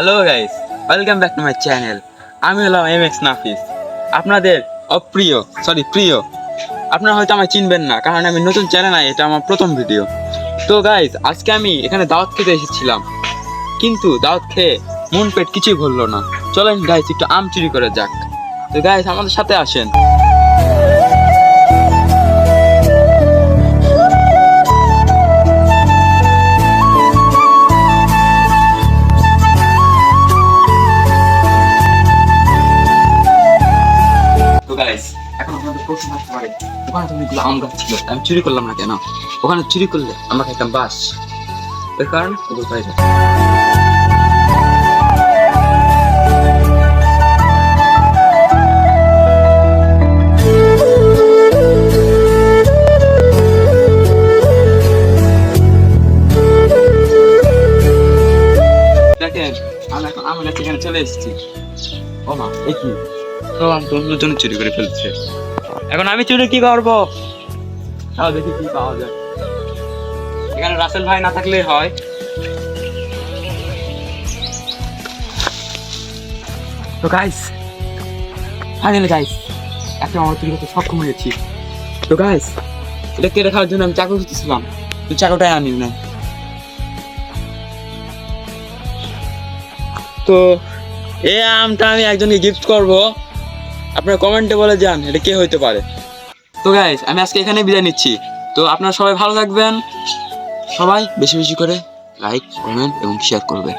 Hello guys welcome back to my channel আমি হলাম M x নাফিস আপনাদের অপ্রিয় সরি প্রিয়, আপনারা হয়তো আমায় চিনবেন না, কারণ আমি নতুন চ্যানেল নাই, এটা আমার প্রথম ভিডিও তো গাইস আজকে আমি এখানে দাওয়াত খেতে এসেছিলাম। কিন্তু দাওয়াত খেয়ে মন পেট কিছুই ভরলো না। চলেন গাইস একটু আম চুরি করে যাক। তো গাইস আমাদের সাথে আসেন। আপনাদের প্রশ্ন থাকতে পারে। ওখানে তো অনেকগুলো আম গাছ ছিল, আমি চুরি করলাম না কেন? ওখানে চুরি করলে আমরা খাইতাম বাস, এর কারণে ওগুলো পাই যায় আমার এখানে চলে এসেছি। ও মা, এ কি? তো আমি তো অন্যজন চুরি করে ফেলছে। এখন আমি চুরি কি করব? তাও দেখি কি পাওয়া যায়। এখানে রাসেল ভাই না থাকলেই হয়। তো গাইস ফাইনালি গাইস একটা আমার চুরি করতে সক্ষম হয়েছি। তো গাইস এটা কেটে খাওয়ার জন্য আমি চাকু খুঁজতেছিলাম। তুই চাকুটাই আনি না। তো এই আমটা আমি একজনকে গিফট করব। আপনারা কমেন্টে বলে যান, এটা কে হইতে পারে। তো গাইজ আমি আজকে এখানে বিদায় নিচ্ছি। তো আপনারা সবাই ভালো থাকবেন। সবাই বেশি বেশি করে লাইক কমেন্ট এবং শেয়ার করবেন।